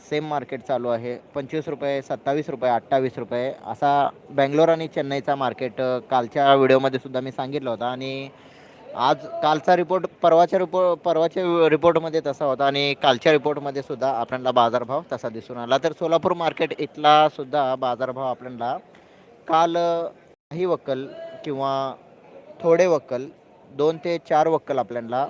Same market चालू आहे. पंचवीस रुपये सत्तावीस रुपये अठ्ठावीस रुपये असा बँगलोर आणि चेन्नईचा मार्केट कालच्या व्हिडिओमध्ये सुद्धा मी सांगितलं होतं. आणि आज कालचा रिपोर्ट परवाच्या रिपो परवाच्या रिपोर्टमध्ये तसा होता आणि कालच्या रिपोर्टमध्ये सुद्धा आपल्याला बाजारभाव तसा दिसून आला. तर सोलापूर मार्केट इथला सुद्धा बाजारभाव आपल्याला काल काही वक्कल किंवा थोडे वक्कल दोन ते चार वक्कल आपल्याला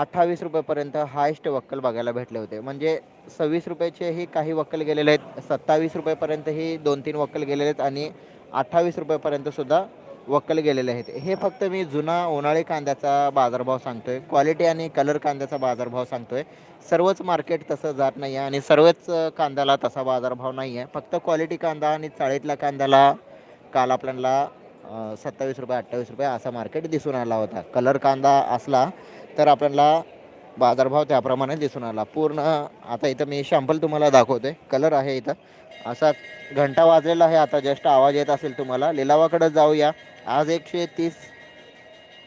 अठ्ठावीस रुपयेपर्यंत हायस्ट वक्कल बघायला भेटले होते. म्हणजे सव्वीस रुपयाचेही काही वक्कल गेलेले आहेत. सत्तावीस रुपयेपर्यंतही दोन तीन वक्कल गेलेले आहेत आणि अठ्ठावीस रुपयेपर्यंत सुद्धा वक्कल गेलेले आहेत. हे फक्त मी जुना उन्हाळी कांद्याचा बाजारभाव सांगतोय. क्वालिटी आणि कलर कांद्याचा बाजारभाव सांगतोय. सर्वच मार्केट तसं जात नाही आहे आणि सर्वच कांद्याला तसा बाजारभाव नाही आहे फक्त क्वालिटी कांदा आणि चाळीतल्या कांद्याला काल आपल्याला सत्तावीस रुपये अठ्ठावीस रुपये असा मार्केट दिसून आला होता. कलर कांदा असला तर आपल्याला बाजारभाव त्याप्रमाणे दिसून आला. पूर्ण आता इथं मी शॅम्पल तुम्हाला दाखवते. कलर आहे इथं. असा घंटा वाजलेला आहे. आता जस्ट आवाज येत असेल तुम्हाला. लिलावाकडं जाऊया. आज एकशे तीस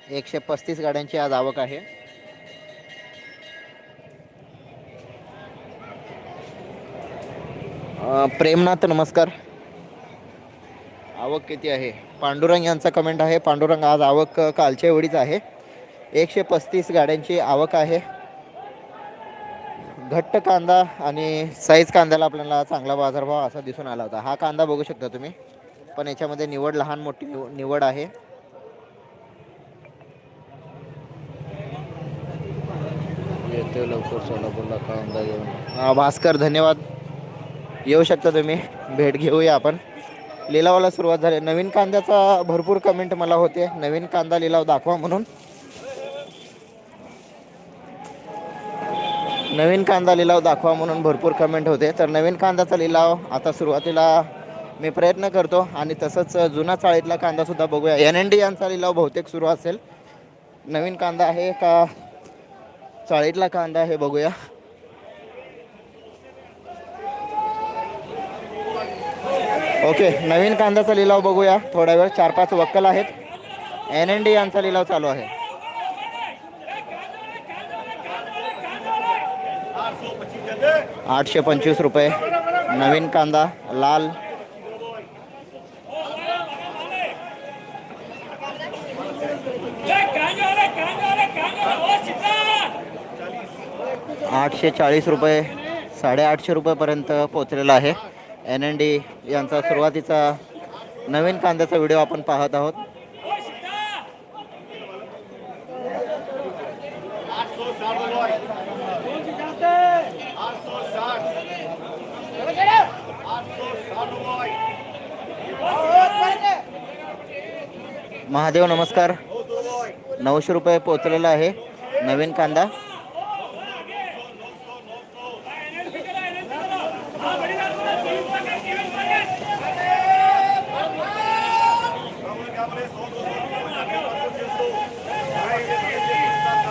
एकशे पस्तीस गाड्यांची आज आवक आहे. प्रेमनाथ नमस्कार. आवक किती आहे? पांडुरंग यांचा कमेंट आहे. पांडुरंग आज आवक कालच्या एवढीच आहे. एकशे पस्तीस गाड्यांची आवक आहे. घट्ट कांदा आणि साईज कांद्याला आपल्याला चांगला बाजारभाव असा दिसून आला होता. हा कांदा बघू शकता तुम्ही. पण याच्यामध्ये निवड लहान मोठी निव- निवड आहे. येतो लवकर सोलापूरला कांदा घेऊन. भास्कर धन्यवाद. येऊ शकता तुम्ही. भेट घेऊया आपण. लिलावाला सुरुवात झाली. नवीन कांद्याचा भरपूर कमेंट मला होते. नवीन कांदा लिलाव दाखवा म्हणून. नवीन कांदा लिलाव दाखवा म्हणून भरपूर कमेंट होते. तर नवीन कांद्याचा लिलाव आता सुरुवातीला मी प्रयत्न करतो आणि तसंच जुना चाळीतला कांदासुद्धा बघूया. एन एन डी यांचा लिलाव बहुतेक सुरू असेल. नवीन कांदा आहे का? चाळीतला कांदा आहे बघूया. ओके नवीन कांद्याचा लिलाव बघूया. थोडा वेळ चार पाच वक्कल आहेत. एन एन डी यांचा लिलाव चालू आहे. आठशे पंचवीस रुपये. नवीन कांदा लाल. आठशे चाळीस रुपये साडेआठशे रुपयेपर्यंत पोचलेला आहे. एन एन डी यांचा सुरुवातीचा नवीन कांद्याचा व्हिडिओ आपण पाहत आहोत. महादेव नमस्कार. नऊशे रुपये पोचलेला आहे नवीन कांदा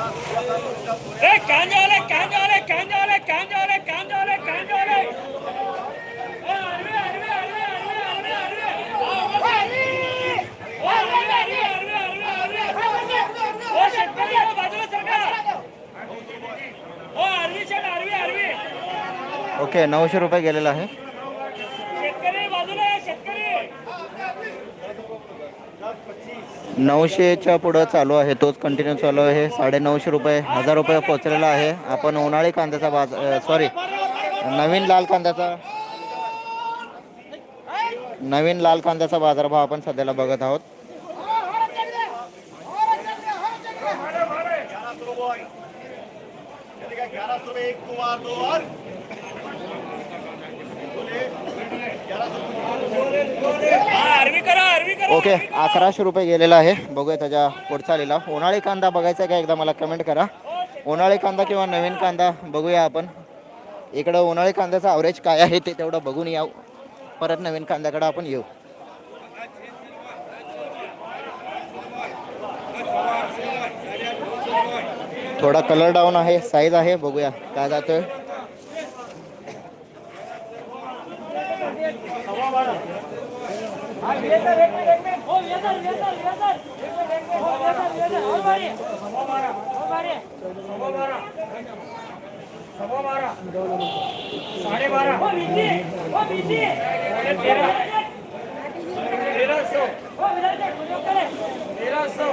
ए कांदे कांदे कांदे कांदे कांदे कांदे कांदे ओके नऊशे रुपये गेलेला आहे. नऊशेच्या पुढं चालू आहे तोच कंटिन्यू चालू आहे. साडे नऊशे रुपये हजार रुपये पोचलेला आहे. आपण उन्हाळी कांद्याचा बाज सॉरी नवीन लाल कांद्याचा नवीन लाल कांद्याचा बाजारभाव आपण सध्याला बघत आहोत हा, आरवी करा आरवी करा ओके अकराशे रुपये गेलेला आहे. बघूया त्याच्या पुढचा लिलाव. उन्हाळी कांदा बघायचा आहे का एकदा मला कमेंट करा. उन्हाळी कांदा किंवा नवीन कांदा बघूया आपण. इकडं उन्हाळी कांद्याचा ॲव्हरेज काय आहे ते तेवढं बघून या परत नवीन कांद्याकडे आपण येऊ. थोडा कलर डाऊन आहे साईज आहे बघूया काय जातोय. साडेबारा तेरा तेरा सौ तेरह सौ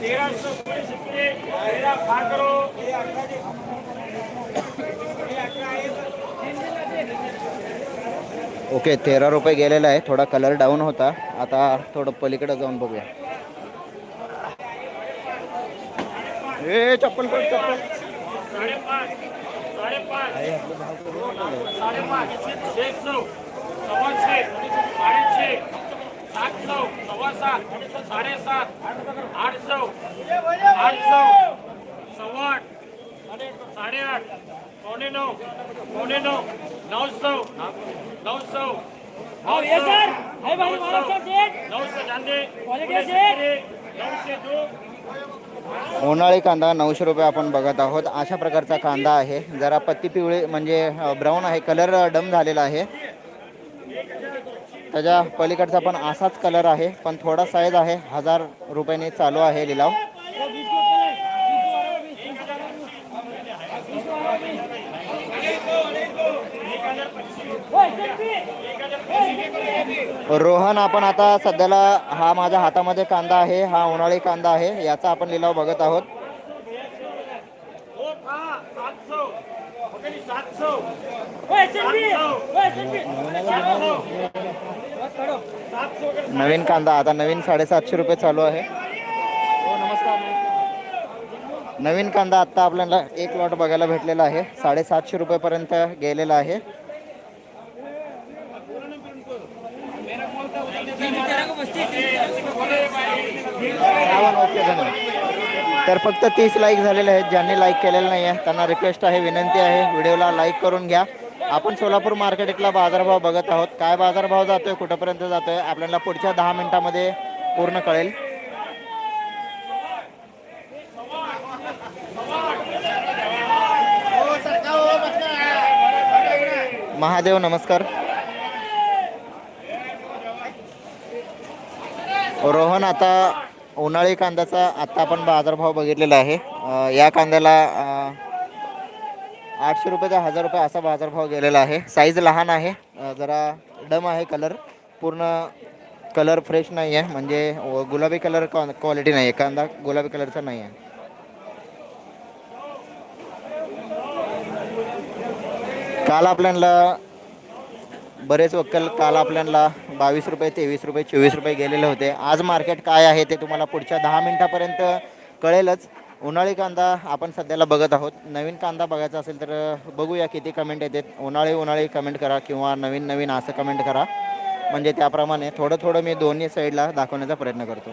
तेरह सौ तेरह फाड़ करो ओके तेरा रुपये गेलेला आहे थोडा कलर डाऊन होता आता थोडं पलीकडे जाऊन बघूया ए चप्पल पड चप्पल साढ़े सौ आठ सौ आठ सौ सवा आठ साढ़े सौ सौ नऊशे उन्हाळी कांदा नऊशे रुपये आपण बघत आहोत. अशा प्रकारचा कांदा आहे. जरा पत्ती पिवळी म्हणजे ब्राऊन आहे. कलर डम झालेला आहे. त्याच्या पलीकडचा पण असाच कलर आहे. पण थोडा साईज आहे. हजार रुपयाने चालू आहे लिलाव. रोहन आपण आता सध्याला हा माझ्या हातामध्ये कांदा आहे हा उन्हाळी कांदा आहे याचा आपण लिलाव बघत आहोत. नवीन कांदा आता नवीन साडेसातशे रुपये चालू आहे. नवीन कांदा आत्ता आपल्याला एक लॉट बघायला भेटलेला आहे. साडेसातशे रुपयेपर्यंत गेलेला आहे श्रावण ओके धन्यवाद. तर फक्त तीस लाईक झालेले आहेत. ज्यांनी लाईक केलेलं नाही आहे त्यांना रिक्वेस्ट आहे विनंती आहे. व्हिडिओला लाईक करून घ्या. आपण सोलापूर मार्केटला बाजारभाव बघत आहोत. काय बाजारभाव जातोय कुठंपर्यंत जातोय आपल्याला पुढच्या दहा मिनटामध्ये पूर्ण कळेल. महादेव नमस्कार. रोहन आता उन्हाळी कांद्याचा आत्ता आपण बाजारभाव बघितलेला आहे. या कांद्याला आठशे रुपये ते हजार रुपये असा बाजारभाव गेलेला आहे. साईज लहान आहे. जरा डम आहे कलर पूर्ण कलर फ्रेश नाही आहे. म्हणजे गुलाबी कलर क्वालिटी नाही आहे. कांदा गुलाबी कलरचा नाही आहे. काल आपल्याला बरेच वक्कल काल आपल्याला बावीस रुपये तेवीस रुपये चोवीस रुपये गेलेले होते. आज मार्केट काय आहे ते तुम्हाला पुढच्या दहा मिनिटापर्यंत कळेलच. उन्हाळी कांदा आपण सध्याला बघत आहोत. नवीन कांदा बघायचा असेल तर बघूया किती कमेंट येतात. उन्हाळी उन्हाळी कमेंट करा किंवा नवीन नवीन असं कमेंट करा. म्हणजे त्याप्रमाणे थोडं थोडं मी दोन्ही साईडला दाखवण्याचा प्रयत्न करतो.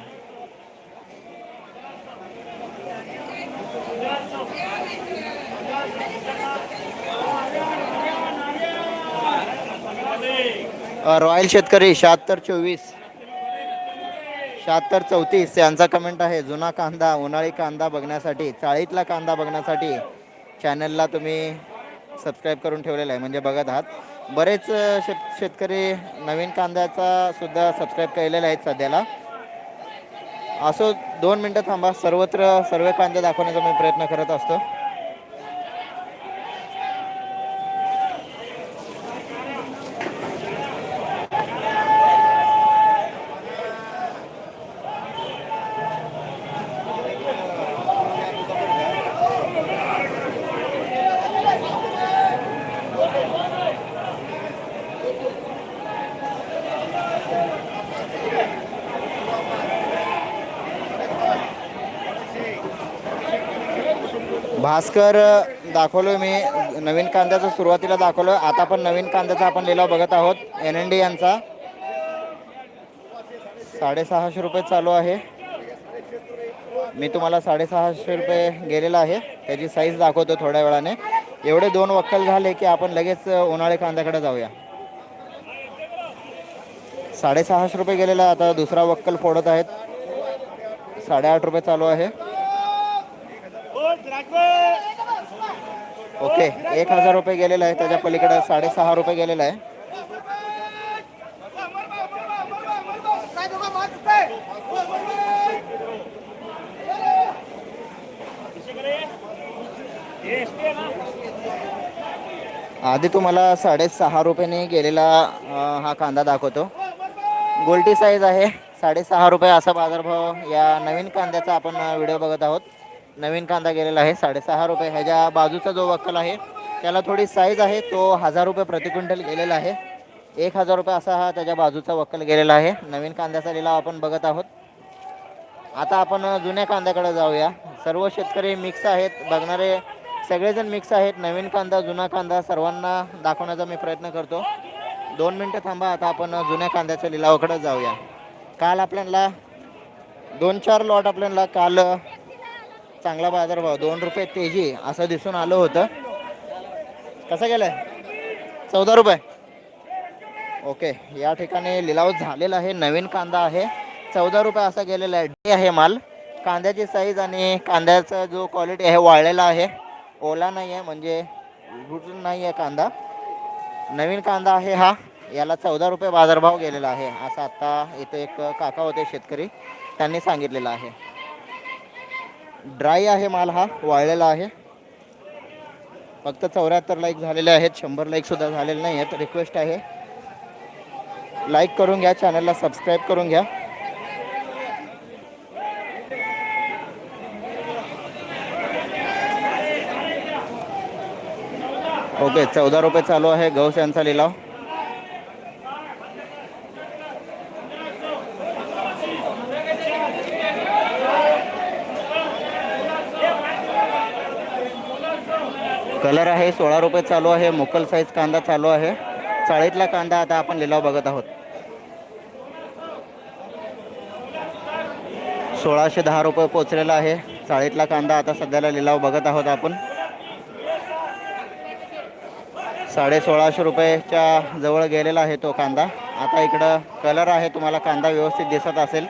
रॉयल शेतकरी शहात्तर चोवीस शहात्तर चौतीस यांचा कमेंट आहे. जुना कांदा उन्हाळी कांदा बघण्यासाठी चाळीतला कांदा बघण्यासाठी चॅनलला तुम्ही सबस्क्राईब करून ठेवलेला आहे. म्हणजे बघत आहात. बरेच शेत शेतकरी नवीन कांद्याचा सुद्धा सबस्क्राईब केलेले आहेत सध्याला. असो दोन मिनटं थांबा. सर्वत्र सर्व कांदे दाखवण्याचा मी प्रयत्न करत असतो. भास्कर दाखवलो मी नवीन कांद्याचं सुरुवातीला दाखवलं आता पण नवीन कांद्याचा आपण लिलाव बघत आहोत एन एन डी यांचा. साडेसहाशे रुपये चालू आहे. मी तुम्हाला साडेसहाशे रुपये गेलेला आहे त्याची साईज दाखवतो थोड्या वेळाने. एवढे दोन वक्कल झाले की आपण लगेच उन्हाळे कांद्याकडे जाऊया. साडेसहाशे रुपये गेलेला आता दुसरा वक्कल फोडत आहेत. साडेआठ रुपये चालू आहे. ओके एक हजार रुपये गेलेला आहे त्याच्या पलीकडे साडेसहा रुपये गेलेला आहे. आधी तुम्हाला साडेसहा रुपयाने गेलेला हा कांदा दाखवतो. गोल्टी साईज आहे साडेसहा रुपये असा बाजारभाव या नवीन कांद्याचा आपण व्हिडिओ बघत आहोत. नवीन कांदा गेलेला आहे. साडेसहा रुपये. ह्याच्या बाजूचा जो वक्कल आहे त्याला थोडी साईज आहे. तो हजार रुपये प्रति क्विंटल गेलेला आहे. एक हजार रुपये असा हा त्याच्या बाजूचा वक्कल गेलेला आहे. नवीन कांद्याचा लिलाव आपण बघत आहोत. आता आपण जुन्या कांद्याकडे जाऊया. सर्व शेतकरी मिक्स आहेत. बघणारे सगळेजण मिक्स आहेत. नवीन कांदा जुना कांदा सर्वांना दाखवण्याचा मी प्रयत्न करतो. दोन मिनटं थांबा. आता आपण जुन्या कांद्याच्या लिलावाकडे जाऊया. काल आपल्याला दोन चार लॉट आपल्याला काल चांगला बाजारभाव दोन रुपये तेजी असं दिसून आलं होतं. कसं गेलं चौदा रुपये. ओके या ठिकाणी लिलाव झालेला आहे. नवीन कांदा आहे. चौदा रुपये असा गेलेला आहे. डी आहे माल. कांद्याची साईज आणि कांद्याचा जो क्वालिटी आहे वाळलेला आहे. ओला नाही आहे म्हणजे घुटून नाही आहे कांदा. नवीन कांदा आहे हा. याला चौदा रुपये बाजारभाव गेलेला आहे. असं आत्ता इथं एक काका होते शेतकरी. त्यांनी सांगितलेलं आहे. ड्राय आहे माल हा वाळलेला आहे. फक्त चौऱ्याहत्तर लाईक झालेले आहेत शंभर लाईकसुद्धा झालेले नाही आहेत. रिक्वेस्ट आहे. लाईक करून घ्या चॅनलला सबस्क्राईब करून घ्या. ओके चौदा रुपये चालू आहे. गौस यांचा लिलाव. कलर आहे सोळा रुपये चालू आहे मुकल साईज कांदा चालू आहे. चाळीतला कांदा आता आपण लिलाव बघत आहोत. सोळाशे दहा रुपये पोचलेला आहे. चाळीतला कांदा आता सध्याला लिलाव बघत आहोत आपण. साडे सोळाशे रुपयेच्या जवळ गेलेला आहे तो कांदा. आता इकडं कलर आहे तुम्हाला कांदा व्यवस्थित दिसत असेल.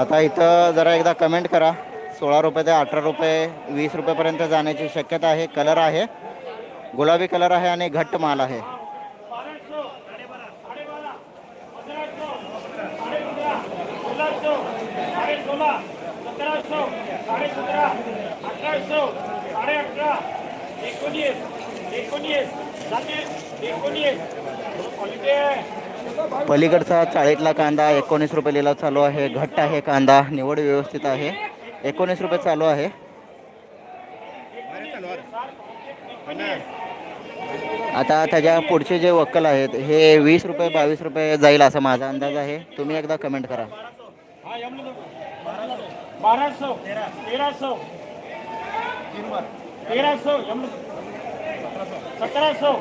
आता इथं जरा एकदा कमेंट करा. सोळा रुपये ते अठरा रुपये वीस रुपयेपर्यंत जाण्याची शक्यता आहे कलर आहे. गुलाबी कलर आहे आणि घट्ट माल आहे बाराशे साडेबारा पंधराशे साडेपंधरा सोळाशे साडे सोळा सतराशे साडे सतरा अठराशे साडे अठरा एकोणीस एकोणीस जाते एकोणीस क्वालिटी आहे पलीकडचा चाळीतला कांदा एकोणीस रुपये लिलाव चालू आहे. घट्ट आहे कांदा. निवड व्यवस्थित आहे. एकोणीस रुपये चालू आहे. आता त्याच्या पुढचे जे वक्कल आहेत हे वीस रुपये बावीस रुपये जाईल असा माझा अंदाज आहे. तुम्ही एकदा कमेंट करा. बाराशे तेराशे तेराशे सतराशे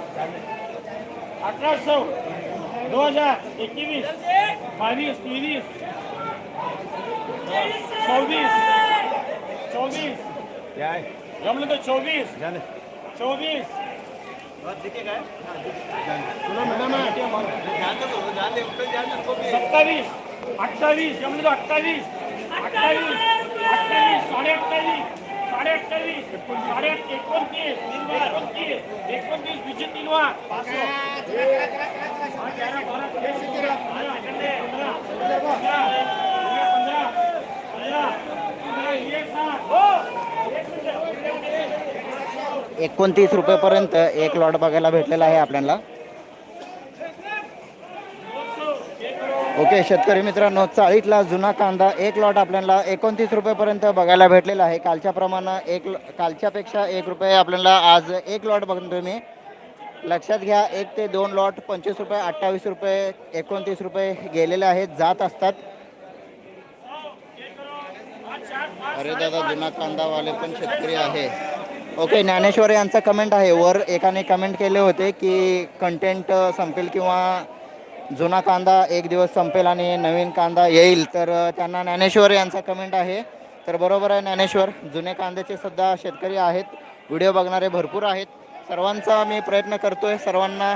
अठराशे दोन हजार एकवीस बावीस तेवीस चौवीस चौवीस जमलं तर चोवीस चोवीस सत्तावीस अठ्ठावीस जमलं तर अठ्ठावीस अठ्ठावीस अठ्ठावीस साडे अठ्ठावीस साडे अठ्ठावीस साडे एकोणतीस एकोणतीस एकोणतीस तीन वा एकोणतीस रुपयेपर्यंत एक लॉट बघायला भेटलेला आहे आपल्याला. ओके शेतकरी मित्रांनो चाळीतला जुना कांदा एक लॉट आपल्याला एकोणतीस रुपयेपर्यंत बघायला भेटलेला आहे. कालच्या प्रमाणे एक ल- कालच्यापेक्षा एक रुपये आपल्याला आज एक लॉट बघून तुम्ही लक्षात घ्या एक ते दोन लॉट पंचवीस रुपये अठ्ठावीस रुपये एकोणतीस रुपये गेलेले आहेत जात असतात. अरे दादा जुना कांदावाले पण शेतकरी आहे. ओके ज्ञानेश्वर यांचा कमेंट आहे. वर एकाने कमेंट केले होते की कंटेंट संपेल किंवा जुना कांदा एक दिवस संपेल आणि नवीन कांदा येईल. तर त्यांना ज्ञानेश्वर यांचा कमेंट आहे. तर बरोबर आहे ज्ञानेश्वर जुने कांद्याचे सुद्धा शेतकरी आहेत. व्हिडिओ बघणारे भरपूर आहेत. सर्वांचा मी प्रयत्न करतोय. सर्वांना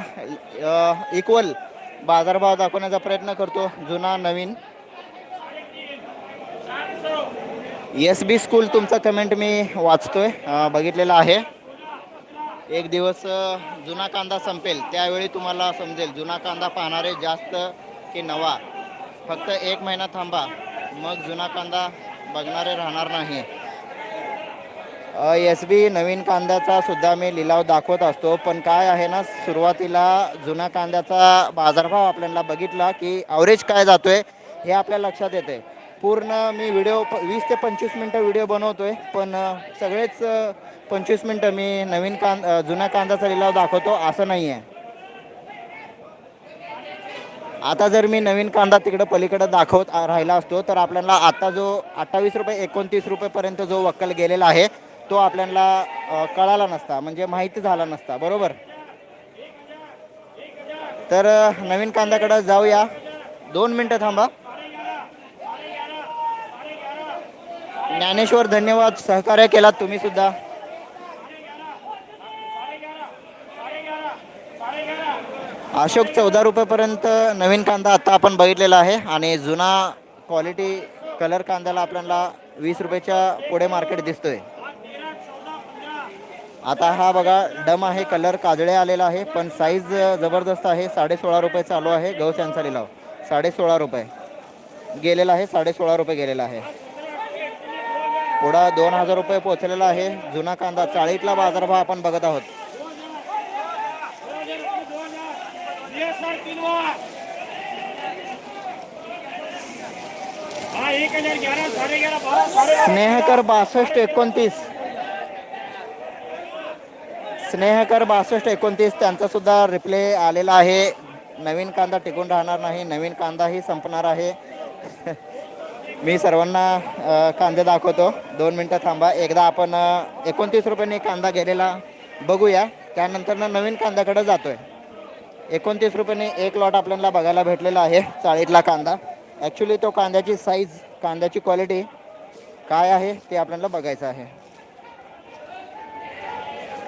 इक्वल बाजारभाव दाखवण्याचा प्रयत्न करतो. जुना नवीन. एस बी स्कूल तुमचा कमेंट मी वाचतोय. बघितलेला आहे. एक दिवस जुना कांदा संपेल त्यावेळी तुम्हाला समजेल जुना कांदा पाहणारे जास्त की नवा. फक्त एक महिना थांबा मग जुना कांदा बघणारे राहणार नाही. एस बी नवीन कांद्याचा सुद्धा मी लिलाव दाखवत असतो पण काय आहे ना सुरुवातीला जुना कांद्याचा बाजारभाव आपल्याला बघितला की ॲव्हरेज काय जातोय हे आपल्या लक्षात येते पूर्ण मी व्हिडिओ प वीस ते पंचवीस मिनटं व्हिडिओ बनवतोय पण सगळेच पंचवीस मिनटं मी नवीन कांद जुना कांदाचा लिलाव दाखवतो असं नाही आहे आता जर मी नवीन कांदा तिकडं पलीकडं दाखवत राहिला असतो तर आपल्याला आता जो अठ्ठावीस रुपये एकोणतीस रुपयेपर्यंत जो वक्कल गेलेला आहे तो आपल्याला कळाला नसता म्हणजे माहिती झाला नसता बरोबर? तर नवीन कांद्याकडं जाऊया. दोन मिनटं थांबा. ज्ञानेश्वर धन्यवाद. सहकार्य केलात तुम्ही सुद्धा. अशोक चौदा रुपयापर्यंत नवीन कांदा आता आपण बघितलेला आहे आणि जुना क्वालिटी कलर कांद्याला आपल्याला वीस रुपयाच्या पुढे मार्केट दिसतोय. आता हा बघा डम आहे कलर काजळे आलेला आहे पण साईज जबरदस्त आहे साडे सोळा रुपये चालू आहे गौस यांचा लिलाव. साडे सोळा रुपये. गेलेला आहे साडे सोळा रुपये गेलेला आहे. पुढा दोन हजार रुपये पोहोचलेला आहे जुना कांदा. चाळीतला बाजारभाव आपण बघत आहोत. स्नेहकर बासष्ट एकोणतीस. स्नेहकर बासष्ट एकोणतीस त्यांचा सुद्धा रिप्ले आलेला आहे. नवीन कांदा टिकून राहणार नाही. नवीन कांदाही संपणार आहे. मी सर्वांना कांदे दाखवतो. दोन मिनटं थांबा. एकदा आपण एकोणतीस रुपयांनी कांदा गेलेला बघूया. त्यानंतर नवीन कांद्याकडे जातोय. एकोणतीस रुपयाने एक लॉट आपल्याला बघायला भेटलेला आहे चाळीतला कांदा. ॲक्च्युली तो कांद्याची साईज कांद्याची क्वालिटी काय आहे ते आपल्याला बघायचं आहे.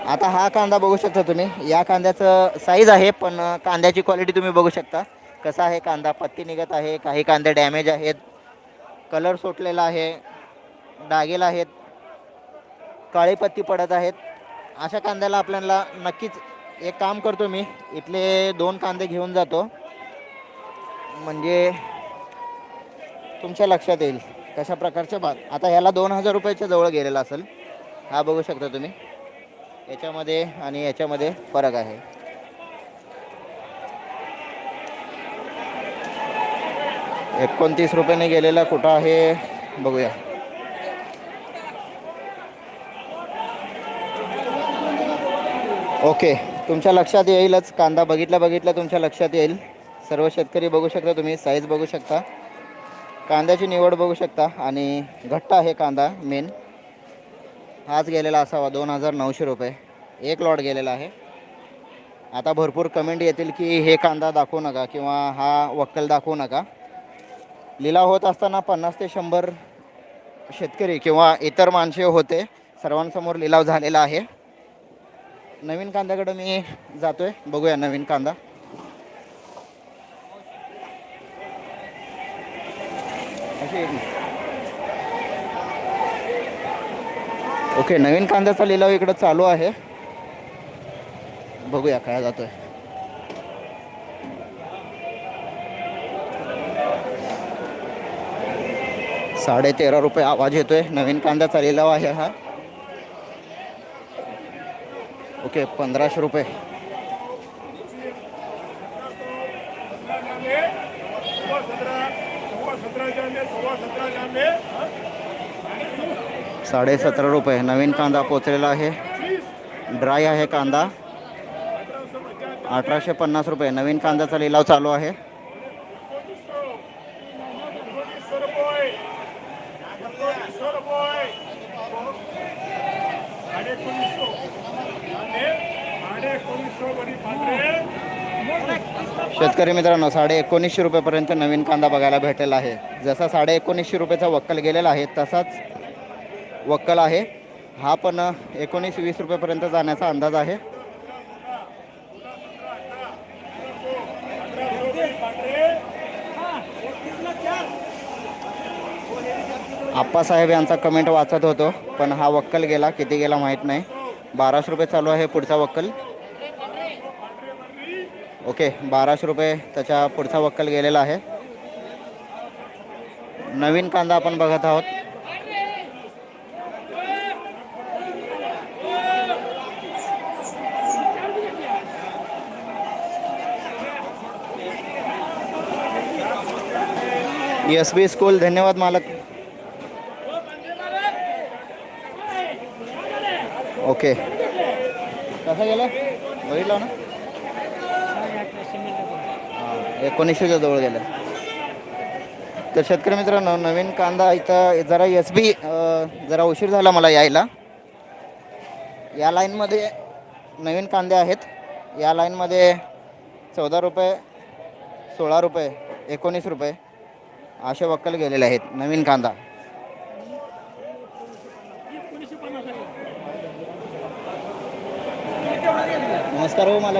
आता हा कांदा बघू शकता तुम्ही. या कांद्याचं साईज आहे पण कांद्याची क्वालिटी तुम्ही बघू शकता. कसा आहे कांदा? पत्ती निघत आहे काही कांदे डॅमेज आहेत. कलर सुटलेला आहे डागेला आहेत. काळी पत्ती पडत आहेत. अशा कांद्याला आपल्याला नक्कीच एक काम करतो मी इथले दोन कांदे घेऊन जातो. म्हणजे तुमच्या लक्षात येईल कशा प्रकारच्या भात. आता ह्याला दोन हजार रुपयाच्या जवळ गेलेला असेल. हा बघू शकता तुम्ही. याच्यामध्ये आणि याच्यामध्ये फरक आहे. एकोणतीस रुपयाने गेलेला कुठं आहे बघूया. ओके. तुमच्या लक्षात येईलच. कांदा बघितला बघितला तुमच्या लक्षात येईल. सर्व शेतकरी बघू शकता तुम्ही साईज बघू शकता. कांद्याची निवड बघू शकता आणि घट्ट आहे कांदा मेन हाच गेलेला असावा दोन हजार नऊशे रुपये. एक लॉट गेलेला आहे. आता भरपूर कमेंट येतील की हे कांदा दाखवू नका किंवा हा वक्कल दाखवू नका. लिलाव होत असताना पन्नास ते शंभर शेतकरी किंवा इतर माणसे होते. सर्वांसमोर लिलाव झालेला आहे. नवीन कांद्याकडे मी जातोय. बघूया नवीन कांदा. ओके नवीन कांद्याचा लिलाव इकडं चालू आहे. बघूया काय जातोय. साडे तेरा रुपये आवाज येतोय. नवीन कांद्याचा लिलाव आहे हा. ओके पंधराशे रुपये. साडे सतरा रुपये. नवीन कांदा पोचलेला आहे. ड्राय आहे कांदा. अठराशे पन्नास रुपये. नवीन कांद्याचा लिलाव चालू आहे एकोणीसशे रुपये एकोणीसशे रुपये साडे एकोणीसशे जांबे साडे एकोणीसशे वरी पांढरे शेतकरी मित्रांनो साडे एकोणीसशे रुपयेपर्यंत नवीन कांदा बघायला भेटेल आहे. जसा साडे एकोणीसशे रुपयाचा वक्कल गेलेला आहे तसाच वक्कल आहे. हा पण एकोणीस वीस रुपयेपर्यंत जाण्याचा अंदाज आहे. आप्पासाहेब यांचा कमेंट वाचत होतो पण हा वक्कल गेला किती गेला माहीत नाही. बाराशे रुपये चालू आहे पुढचा वक्कल. ओके बाराशे रुपये त्याच्या पुढचा वक्कल गेलेला आहे. नवीन कांदा आपण बघत आहोत. एस बी स्कूल धन्यवाद मालक. ओके. कसं गेलं? बघितलं ना? एकोणीसशेच्या जवळ गेलं तर शेतकरी मित्रांनो नवीन कांदा इथं जरा एस बी जरा उशीर झाला मला यायला. या लाईनमध्ये नवीन कांदे आहेत. या लाईनमध्ये चौदा रुपये सोळा रुपये एकोणीस रुपये असे वक्कल गेलेले आहेत नवीन कांदा. नमस्कार हो मला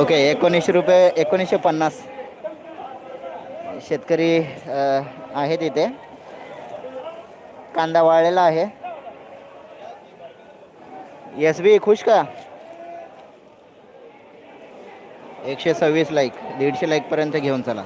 ओके एकोणीसशे रुपये एकोणीसशे पन्नास. शेतकरी आहेत इथे. कांदा वाळलेला आहे. एस बी खुश का? एकशे सव्वीस लाईक दीडशे लाईकपर्यंत घेऊन चला.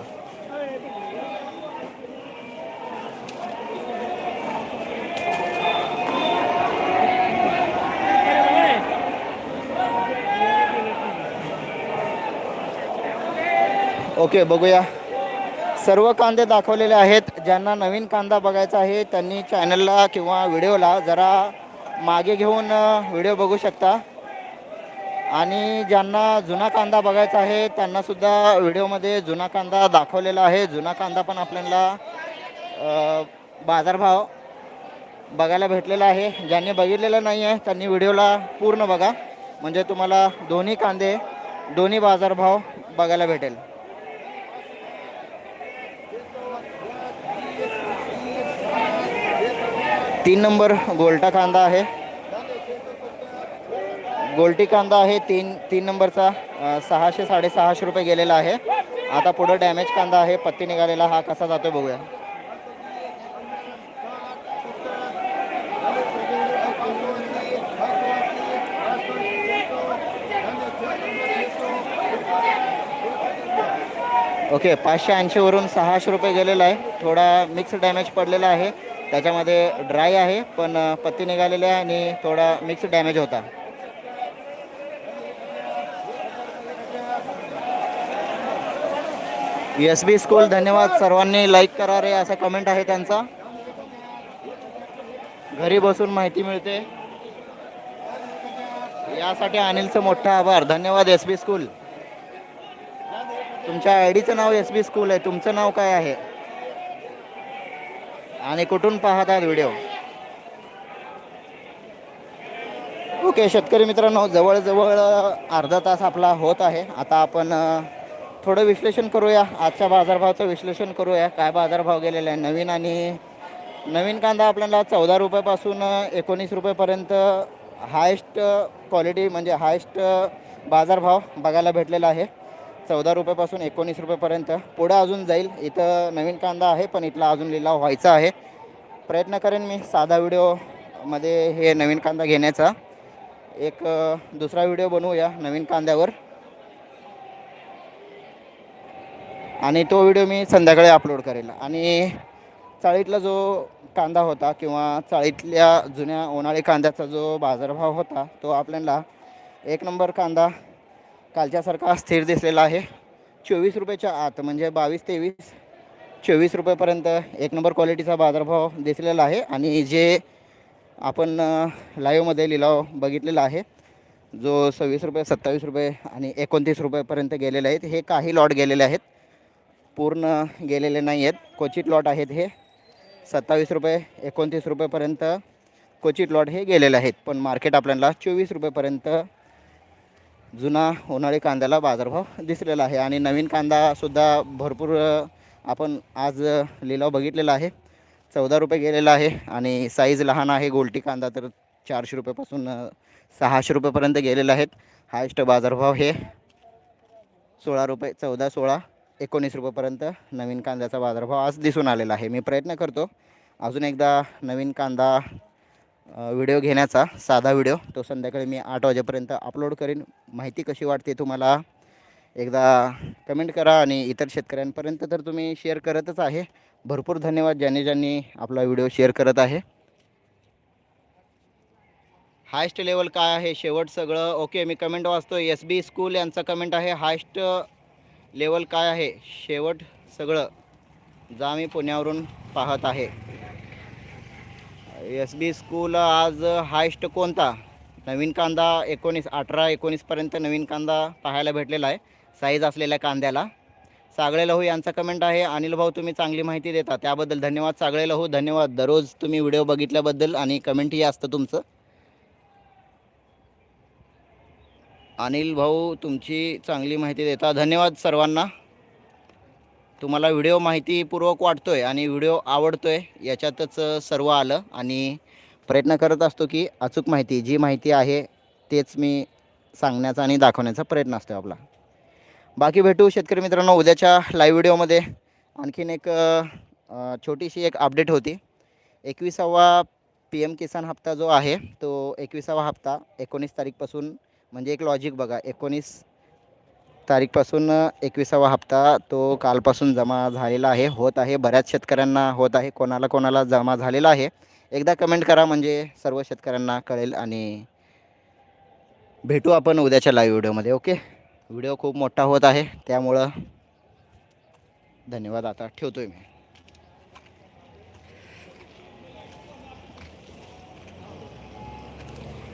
ओके बघूया. सर्व कांदे दाखवलेले आहेत. ज्यांना नवीन कांदा बघायचा आहे त्यांनी चॅनलला किंवा व्हिडिओला जरा मागे घेऊन व्हिडिओ बघू शकता. आणि ज्यांना जुना कांदा बघायचा आहे त्यांनासुद्धा व्हिडिओमध्ये जुना कांदा दाखवलेला आहे. जुना कांदा पण आपल्याला बाजारभाव बघायला भेटलेला आहे. ज्यांनी बघितलेलं नाही आहे त्यांनी व्हिडिओला पूर्ण बघा. म्हणजे तुम्हाला दोन्ही कांदे दोन्ही बाजारभाव बघायला भेटेल. तीन नंबर गोल्टा कांदा आहे. गोल्टी कांदा आहे तीन तीन नंबरचा सहाशे साडेसहाशे रुपये गेलेला आहे. आता पुढं डॅमेज कांदा आहे पत्ती निघालेला हा कसा जातो बघूया. ओके पाचशे ऐंशीवरून सहाशे रुपये गेलेला आहे. थोडा मिक्स डॅमेज पडलेला आहे. त्याच्यामध्ये ड्राय आहे पण पत्ती निघालेली आहे आणि थोडा मिक्स डॅमेज होता. एस बी स्कूल धन्यवाद सर्वांनी लाईक करा रे असा कमेंट आहे त्यांचा. घरी बसून माहिती मिळते. यासाठी अनिलचं मोठा आभार. धन्यवाद एस बी स्कूल तुमच्या आय डीचं नाव एस बी स्कूल आहे. तुमचं नाव काय आहे? आणि कुठून पाहतात व्हिडिओ? ओके शेतकरी मित्रांनो जवळजवळ अर्धा तास आपला होत आहे. आता आपण थोडं विश्लेषण करूया. आजच्या बाजारभावाचं विश्लेषण करूया. काय बाजारभाव गेलेला आहे नवीन आणि नवीन कांदा आपल्याला चौदा रुपयापासून एकोणीस रुपयेपर्यंत हायेस्ट क्वालिटी म्हणजे हायेस्ट बाजारभाव बघायला भेटलेला आहे. चौदा रुपयापासून एकोणीस रुपयेपर्यंत. पुढं अजून जाईल. इथं नवीन कांदा आहे पण इथला अजून लिलाव व्हायचा आहे. प्रयत्न करेन मी साधा व्हिडिओमध्ये हे नवीन कांदा घेण्याचा. एक दुसरा व्हिडिओ बनवूया नवीन कांद्यावर. आणि तो व्हिडिओ मी संध्याकाळी अपलोड करेल. आणि चाळीतला जो कांदा होता किंवा चाळीतल्या जुन्या उन्हाळी कांद्याचा जो बाजारभाव होता तो आपल्याला एक नंबर कांदा कालच्यासारखा स्थिर दिसलेला आहे. चोवीस रुपयाच्या आत म्हणजे बावीस तेवीस चोवीस रुपयेपर्यंत एक नंबर क्वालिटीचा बाजारभाव दिसलेला आहे. आणि जे आपण अ, लाईव्हमध्ये लिलाव बघितलेला आहे जो सव्वीस रुपये सत्तावीस रुपये आणि एकोणतीस रुपयेपर्यंत गेलेले आहेत. हे काही लॉट गेलेले आहेत. पूर्ण गेलेले नाही आहेत क्वचित लॉट आहेत हे. सत्तावीस रुपये एकोणतीस रुपयेपर्यंत क्वचित लॉट हे गेलेले आहेत. पण मार्केट आपल्याला चोवीस रुपयेपर्यंत जुना उन्हाळी कांद्याला बाजारभाव दिसलेला आहे आणि नवीन कांदासुद्धा भरपूर आपण आज लिलाव बघितलेला आहे. चौदा रुपये गेलेला आहे आणि साईज लहान आहे. गोल्टी कांदा तर चारशे रुपयापासून सहाशे रुपयेपर्यंत गेलेले आहेत. हायस्ट बाजारभाव हे सोळा रुपये चौदा सोळा एकोणीस रुपयेपर्यंत नवीन कांद्याचा बाजारभाव आज दिसून आलेला आहे. मी प्रयत्न करतो अजून एकदा नवीन कांदा व्हिडिओ घेण्याचा साधा व्हिडिओ. तो संध्याकाळी मी आठ वाजेपर्यंत अपलोड करीन. माहिती कशी वाटते तुम्हाला एकदा कमेंट करा आणि इतर शेतकऱ्यांपर्यंत तर तुम्ही शेअर करतच आहे. भरपूर धन्यवाद ज्यांनी ज्यांनी आपला व्हिडिओ शेअर करत आहे. हायस्ट लेवल काय आहे? शेवट सगळं ओके मी कमेंट वाचतो. एस बी स्कूल यांचा कमेंट आहे. हायस्ट लेवल काय आहे? शेवट सगळं जा मी पुण्यावरून पाहत आहे. एस बी स्कूल आज हायस्ट कोणता? नवीन कांदा एकोणीस अठरा एकोणीसपर्यंत नवीन कांदा पाहायला भेटलेला आहे. साईज असलेल्या कांद्याला. सागळे लहू यांचा कमेंट आहे. अनिल भाऊ तुम्ही चांगली माहिती देता. त्याबद्दल धन्यवाद. सागळे लहू धन्यवाद. दररोज तुम्ही व्हिडिओ बघितल्याबद्दल आणि कमेंटही असतं तुमचं. अनिल भाऊ तुमची चांगली माहिती देता. धन्यवाद सर्वांना. तुम्हाला व्हिडिओ माहितीपूर्वक वाटतो आहे आणि व्हिडिओ आवडतो आहे याच्यातच सर्व आलं. आणि प्रयत्न करत असतो की अचूक माहिती जी माहिती आहे तेच मी सांगण्याचा आणि दाखवण्याचा प्रयत्न असतो आपला. बाकी भेटू शेतकरी मित्रांनो उद्याच्या लाईव्ह व्हिडिओमध्ये आणखीन एक छोटीशी एक अपडेट होती. एकविसावा पी एम किसान हप्ता जो आहे तो एकविसावा हप्ता एकोणीस तारीखपासून म्हणजे एक लॉजिक बघा एकोणीस तारीखपासून एकविसावा हप्ता तो कालपासून जमा झालेला आहे होत आहे. बऱ्याच शेतकऱ्यांना होत आहे. कोणाला कोणाला जमा झालेला आहे. एकदा कमेंट करा म्हणजे सर्व शेतकऱ्यांना कळेल आणि भेटू आपण उद्याच्या लाईव्ह व्हिडिओमध्ये ओके? व्हिडिओ खूप मोठा होत आहे. त्यामुळं धन्यवाद. आता ठेवतो आहे मी.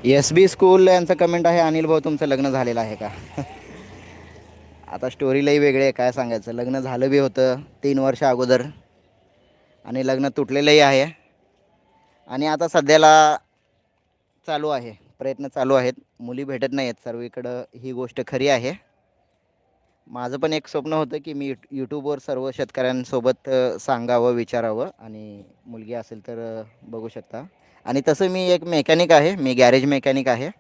एस बी स्कूल यांचं कमेंट आहे. अनिल भाऊ तुमचं लग्न झालेलं आहे का? आता स्टोरीलाही वेगळे आहे काय सांगायचं? लग्न झालं बी होतं तीन वर्ष अगोदर. आणि लग्न तुटलेलंही आहे. आणि आता सध्याला चालू आहे प्रयत्न चालू आहेत. मुली भेटत नाही आहेत सर्वीकडं ही गोष्ट खरी आहे. माझं पण एक स्वप्न होतं की मी यूट यूट्यूबवर सर्व शेतकऱ्यांसोबत सांगावं विचारावं. आणि मुलगी असेल तर बघू शकता. आणि तसं मी एक मेकॅनिक आहे मी गॅरेज मेकॅनिक आहे.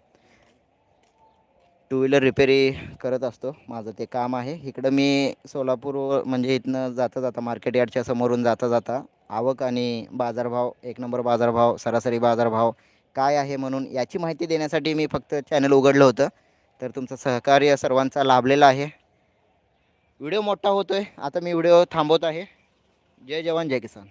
टू व्हीलर रिपेरी करत असतो. माझं ते काम आहे. इकडं मी सोलापूर म्हणजे इथनं जाता जाता मार्केट यार्डच्या समोरून जाता जाता आवक आणि बाजारभाव एक नंबर बाजारभाव सरासरी बाजारभाव काय आहे म्हणून याची माहिती देण्यासाठी मी फक्त चॅनल उघडलं होतं. तर तुमचं सहकार्य सर्वांचा लाभलेला आहे. व्हिडिओ मोठा होतो आहे आता मी व्हिडिओ थांबवत आहे. जय जवान जय किसान.